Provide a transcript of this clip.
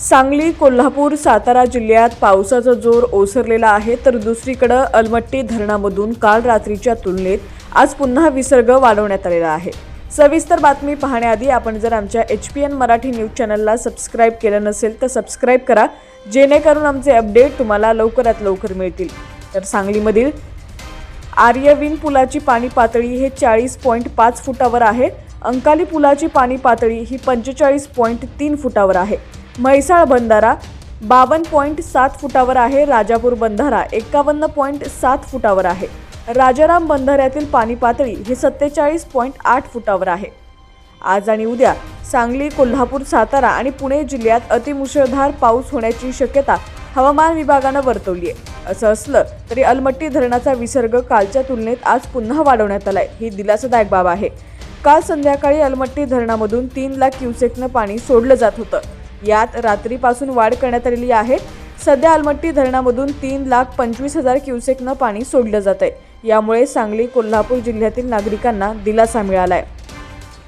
सांगली कोल्हापूर सातारा जिल्ह्यात पावसाचा जोर ओसरलेला आहे. तर दुसरीकडं अलमट्टी धरणामधून काल रात्रीच्या तुलनेत आज पुन्हा विसर्ग वाढवण्यात आलेला आहे. सविस्तर बातमी पाहण्याआधी आपण जर आमच्या H P N Marathi news चॅनलला सबस्क्राईब केलं नसेल तर सबस्क्राईब करा. जेणेकरून आमचे अपडेट तुम्हाला लवकरात लवकर मिळतील. तर सांगलीमधील आर्यविन पुलाची पाणी पातळी हे चाळीस पॉईंट पाच फुटावर आहे. अंकाली पुलाची पाणी पातळी ही पंचेचाळीस पॉईंट तीन फुटावर आहे. म्हैसाळ बंधारा बावन्न पॉईंट सात फुटावर आहे. राजापूर बंधारा एकावन्न पॉईंट सात फुटावर आहे. राजाराम बंधाऱ्यातील पाणी पातळी ही सत्तेचाळीस पॉईंट आठ फुटावर आहे. आज आणि उद्या सांगली कोल्हापूर सातारा आणि पुणे जिल्ह्यात अतिमुसळधार पाऊस होण्याची शक्यता हवामान विभागानं वर्तवली आहे. असं असलं तरी अलमट्टी धरणाचा विसर्ग कालच्या तुलनेत आज पुन्हा वाढवण्यात आलाय. ही दिलासादायक बाब आहे. काल संध्याकाळी अलमट्टी धरणामधून तीन लाख क्युसेकनं पाणी सोडलं जात होतं. यात रात्रीपासून वाढ करण्यात आलेली आहे. सध्या अलमट्टी धरणामधून तीन लाख पंचवीस हजार क्युसेकनं पाणी सोडलं जात आहे यामुळे सांगली कोल्हापूर जिल्ह्यातील नागरिकांना दिलासा मिळाला आहे